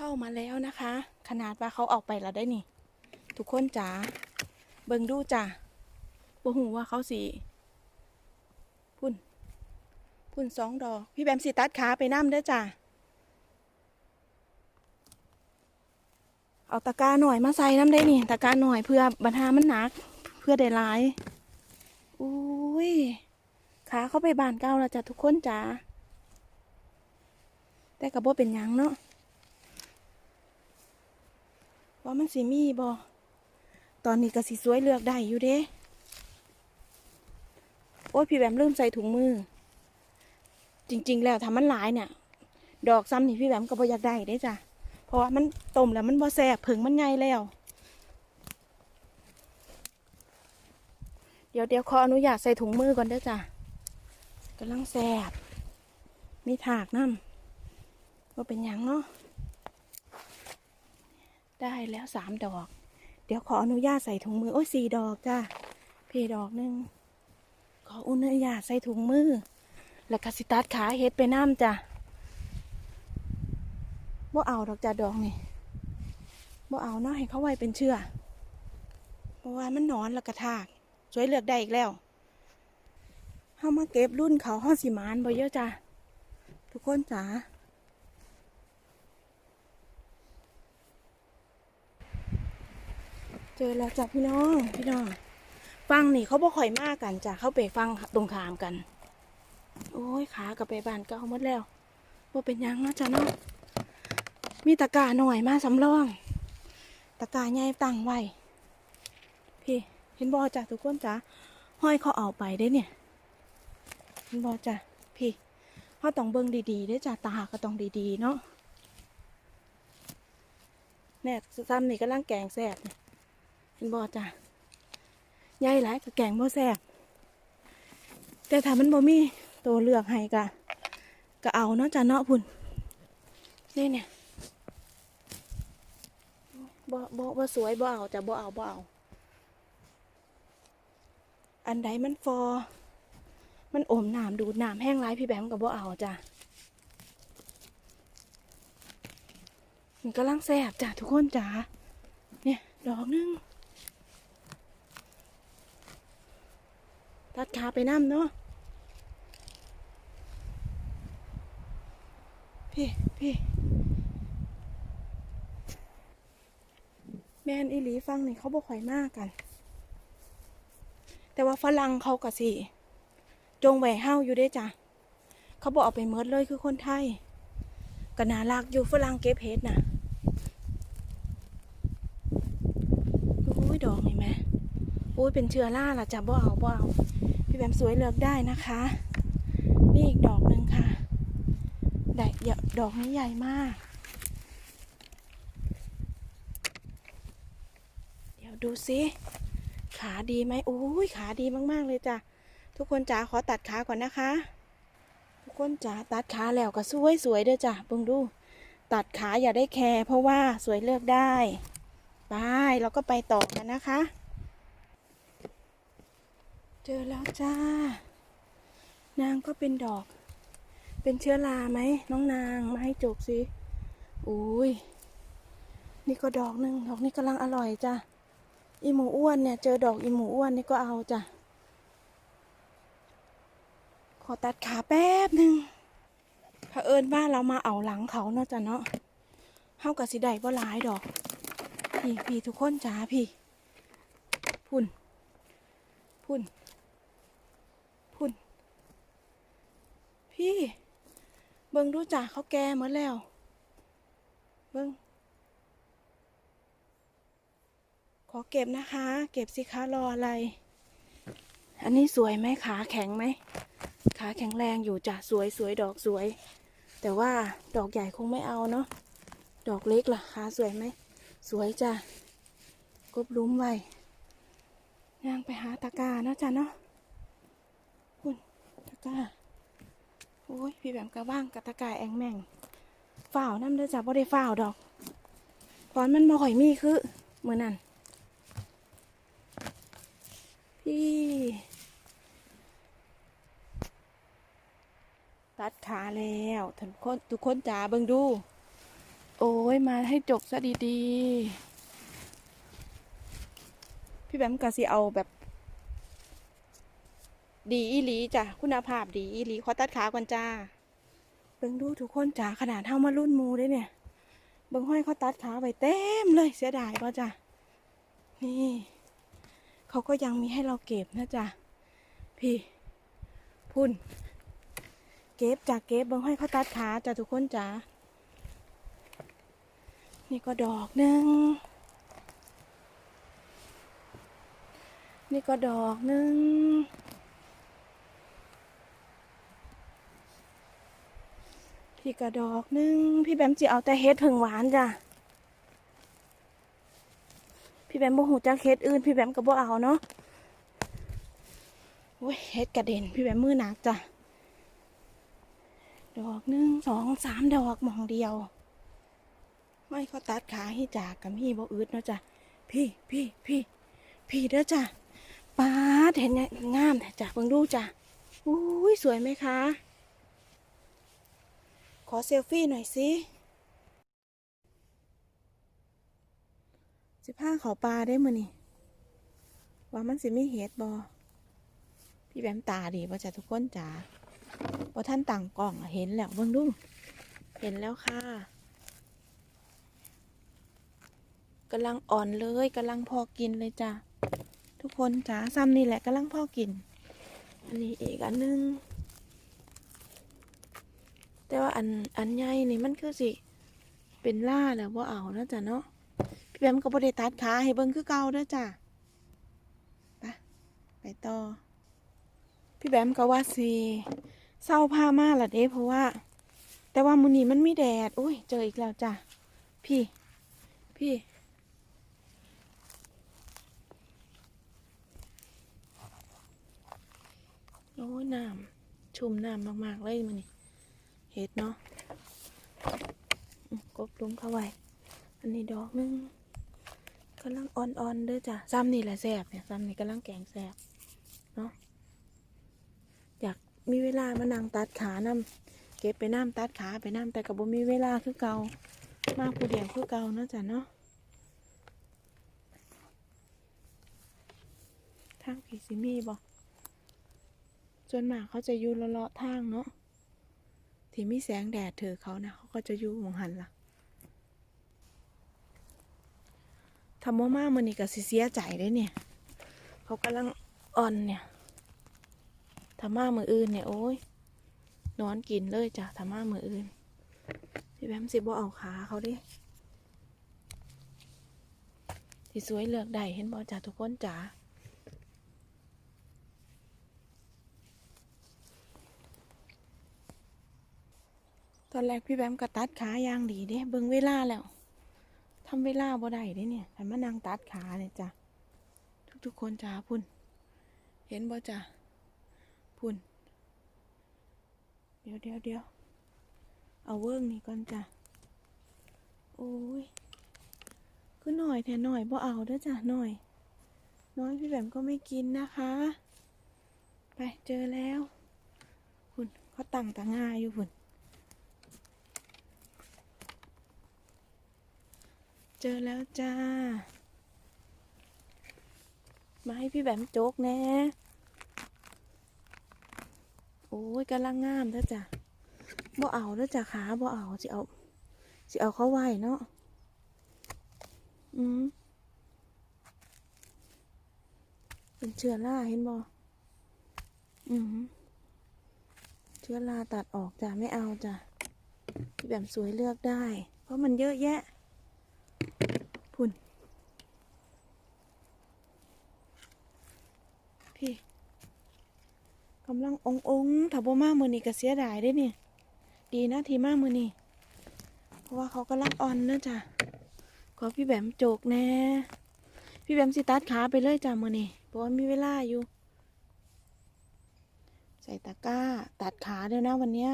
เข้ามาแล้วนะคะ ขนาดว่าเขาออกไปแล้วได้นี่ ทุกคนจ๋าเบิ่งดูจ้ะบ่หูว่าเขาสีพุ่น พุ่นสองดอก พี่แบมสิตัดขาไปน้ำเด้อจ้ะเอาตะกร้าหน่อยมาใส่น้ำได้นี่ตะกร้าหน่อยเพื่อบรรทามันหนัก เพื่อได้หลายอุ้ยขาเข้าไปบานเก้าแล้วจ้ะทุกคนจ๋าแต่กับบ่เป็นยังเนาะ ว่ามันสิมีบ่ตอนนี้ก็สิสวยเลือกได้อยู่เด้ โอ้ยพี่แบมลืมใส่ถุงมือ จริง ๆ แล้วถ้ามันหลายเนี่ย ดอกซ้ำนี่พี่แบมก็บ่อยากได้เด้จ้ะ เพราะว่ามันต้มแล้วมันบ่แซ่บผึ่งมันใหญ่แล้ว เดี๋ยวเดี๋ยวขออนุญาตใส่ถุงมือก่อนเด้อจ้ะกำลังแซ่บมีถากน้ำว่าเป็นหยังเนาะ ได้แล้วสามดอก เดี๋ยวขออนุญาตใส่ถุงมือ โอ้ยสี่ดอกจ้าพี่ดอกหนึ่งขออนุญาตใส่ถุงมือ แล้วก็สิตัดขาเฮ็ดไปน้ำจ้ะบ่เอาดอกจ้าดอกนี่บ่เอาเนาะให้เขาไว้เป็นเชื่อเพราะว่ามันนอนแล้วก็ทากสวยเลือกได้อีกแล้วเฮามาเก็บรุ่นเขาห้องสิมานบ่เยอะจ้ะทุกคนจ๋า เจอแล้วจ้ะพี่น้องพี่น้องฟังนี่เขาบ่ค่อยมากกันจ้ะเขาไปฟังตรงขามกัน โอ้ยขากับไปบ้านเก่าหมดแล้วว่าเป็นยังเนาะจ้ะเนาะมีตะกร้าหน่อยมาสำรองตะกร้าใหญ่ตั้งไว้พี่เห็นบอจ้ะทุกคนจ้ะห้อยเขาเอาไปได้เนี่ยเห็นบอจ้ะพี่เขาต้องเบิ่งดีๆเด้จ้ะตาก็ต้องดีๆเนาะเนี่ยซ้ำนี่ก็ล่างแกงแซ่บเนี่ย เห็นบ่จ้ะใหญ่หลายกับแกงบ่แซ่บแต่ถ้ามันบ่มีตัวเลือกให้กะก็เอาเนาะจ้ะเนาะพุ่นนี่เนี่ยบ่บ่บ่สวยบ่เอาจ้ะบ่เอาบ่เอาอันใดมันฟอ มันอมน้ำดูดน้ำแห้งไรพี่แบมก็บ่เอาจ้ะมันกำลังแซบจ้ะทุกคนจ้ะเนี่ย ดอกหนึง ตัดขาไปน้ำเนาะพี่พี่แมนอีหลีฟังนี่เขาบอกข่อยมากกัน แต่ว่าฝรั่งเขากะสิจงแหวเห้าอยู่เด้จ้ะเขาบอกเอาไปเมิดเลยคือคนไทยก็น่ารักอยู่ฝรั่งเก็บเห็ดน่ะโอ้ยดอกนี่แม่ อุ้ยเป็นเชื้อราล่ะจ้ะบ่เอาบ่เอาพี่แบมสวยเลือกได้นะคะ นี่อีกดอกหนึ่งค่ะได้เยอะดอกนี้ใหญ่มาก เดี๋ยวดูสิขาดีไหมโอ้ยขาดีมาก ๆ เลยจ้ะ ทุกคนจ๋าขอตัดขาก่อนนะคะ ทุกคนจ๋าตัดขาแล้วก็สวยสวยๆเด้อจ้ะเบิ่งดู ตัดขาอย่าได้แคร์เพราะว่าสวยเลือกได้ไปเราก็ไปต่อกันนะคะ เจอแล้วจ้า นางก็เป็นดอก เป็นเชื้อราไหมน้องนางมาให้จกสิอุ้ยนี่ก็ดอกหนึ่งดอกนี้กำลังอร่อยจ้ะอีหมูอ้วนเนี่ยเจอดอกอีหมูอ้วนนี่ก็เอาจ้ะขอตัดขาแป๊บหนึ่งเผอิญว่าเรามาเอาหลังเขาเนาะจ้ะเนาะเฮากับสิได้บ่หลายดอก พี่พี่ทุกคนจ้าพี่ พุ่น พุ่น พุ่น พี่ เบิ่งดูจ้ะเขาแก่หมดแล้ว เบิ่งขอเก็บนะคะ เก็บสิคะรออะไร อันนี้สวยไหมขาแข็งไหม ขาแข็งแรงอยู่จ้ะสวยสวยดอกสวย แต่ว่าดอกใหญ่คงไม่เอาเนาะ ดอกเล็กล่ะขาสวยไหม สวยจ้ะกบลุ้มไว้ย่างไปหาตะกาเนาะจ้ะเนาะคุณตะกร้า โอ้ยพี่แบมกระว่างกับตะกร้าแองแม่งฝ้าวน้ำเด้อจ้ะบ่ได้ฝ้าวดอกพอนมันบ่ค่อยมีคือเมื่อนั้นพี่ ตัดขาแล้วทุกคนทุกคนจ๋าเบิ่งดู โอ้ยมาให้จกซะดีๆ พี่แบมกะสิเอาแบบ ดีอีหลีจ้ะคุณภาพดีอีหลีขอตัดขาก่อนจ้าเบิ่งดูทุกคนจ้าขนาดเท่ามารุ่นมูเด้เนี่ยเบิ่งห้อยเขาตัดขาไปเต็มเลยเสียดายป่ะจ้ะนี่เขาก็ยังมีให้เราเก็บนะจ๊ะพี่ พุ่น เก็บจากเก็บเบิ่งห้อยเขาตัดขาจ้ะทุกคนจ้านี่ก็ดอกหนึ่งนี่ก็ดอกหนึ่ง พี่กระดอกหนึ่งพี่แบมจะเอาแต่เฮ็ดผึ่งหวานจ้ะ พี่แบมบ่หูจักเฮ็ดอื่น พี่แบมก็บ่เอาเนาะโอ้ยเฮ็ดกระเด็น พี่แบมมือหนักจ้ะ ดอกหนึ่งสองสามดอกหมองเดียว ไม่เขาตัดขาให้จากกับพี่บ่อืดเนาะจ้ะ พี่พี่พี่พี่เด้อจ้ะป้าเห็นไงงามแต่จ้ะเบิ่งดูจ้ะอุ้ยสวยไหมคะ ขอเซลฟี่หน่อยสิสิผ้าเขาปลาได้มือนี่ว่ามันสิไม่เห็ดบอพี่แบมตาดีป่ะจ้ะทุกคนจ๋าพอท่านต่างกล่องเห็นแล้วเบิ่งดูเห็นแล้วค่ะกำลังอ่อนเลยกำลังพอกินเลยจ้ะทุกคนจ๋าซ้ำนี่แหละกำลังพอกิน อันนี้อีกอันหนึง แต่ว่าอันอันใหญ่นี่มันคือสิเป็นล่าแล้วว่าเอานะจ๊ะเนาะพี่แบมก็บ่ได้ตัดขาให้เบิ่งคือเก่าเด้อจ้ะไปไปต่อ พี่แบมก็ว่าสิเศร้าผ้ามาละเด้เพราะว่า แต่ว่ามื้อนี้มันมีแดดอุ้ย เจออีกแล้วจ้ะพี่ พี่ โอ้น้ำชุ่มน้ำมาก ๆ เลยมันนี่ ห็ดเนาะกบลงเข้าไว้ อันนี้ดอกนึงกำลังอ่อนๆเด้อจ้ะซ้ำนี่แหละแซ่บเนี่ยซ้ำนี่กำลังแกงแซ่บเนาะอยากมีเวลามานั่งตัดขานํเก็บไปน้ำตัดขาไปน้ำแต่กับบ่มีเวลาคือเก่ามาผู้เดียวคือเก่าเนาะจ้ะเนาะทางผีสิมีบ่ส่วนมากเขาจะอยู่เลาะๆทางเนาะ ที่มีแสงแดดเถอเขานะเขาก็จะอยู่หมองหันล่ะทำมาม่ามันนี่ก็สิเสียใจเลยเนี่ย เขากำลังอ่อนเนี่ยทำมามืออื่นเนี่ยโอ้ยนอนกินเลยจ้ะทำมามืออื่นพี่แบมสิบ่เอาขาเขาดิที่สวยเลือกได้เห็นบ่จ้ะทุกคนจ๋า ตอนแรกพี่แบมก็ตัดขายางดีเด้เบิ่งเวลาแล้วทำเวลาบ่ได้เด้เนี่ยหันมานั่งตัดขาเนี่ยจ้ะทุกๆคนจ้าพุ่น เห็นบ่จ้ะพุ่น เดี๋ยวเดี๋ยวเดี๋ยวเอาเวิร์กนี่ก่อนจ้ะโอ้ยคือหน่อยแท้หน่อยบ่เอาเด้อจ้ะหน่อย น้อยพี่แบมก็ไม่กินนะคะ ไปเจอแล้ว พุ่นเขาตั้งตางาอยู่พุ่น เจอแล้วจ้า มาให้พี่แบมโจกแน่โอ้ยกำลังงามเด้อจ้ะบ่เอาเด้อจ้ะขาบ่เอาสิเอาสิเอาเขาไว้เนาะอืมเป็นเชื้อราเห็นบ่อืมเชื้อราตัดออกจ้ะไม่เอาจ้ะพี่แบมสวยเลือกได้ เพราะมันเยอะแยะ พุ่น พี่ กำลังององถ้าบ่มามือนี่ก็เสียดายได้เนี่ยดีนะทีมามือนี่เพราะว่าเขากำลังอ่อนนะจ้ะขอพี่แบมโจกแน่พี่แบมสิตัดขาไปเลยจ้ะมือนี่เพราะว่ามีเวลาอยู่ ใส่ตะกร้า ตัดขาเดี๋ยวนะวันเนี้ย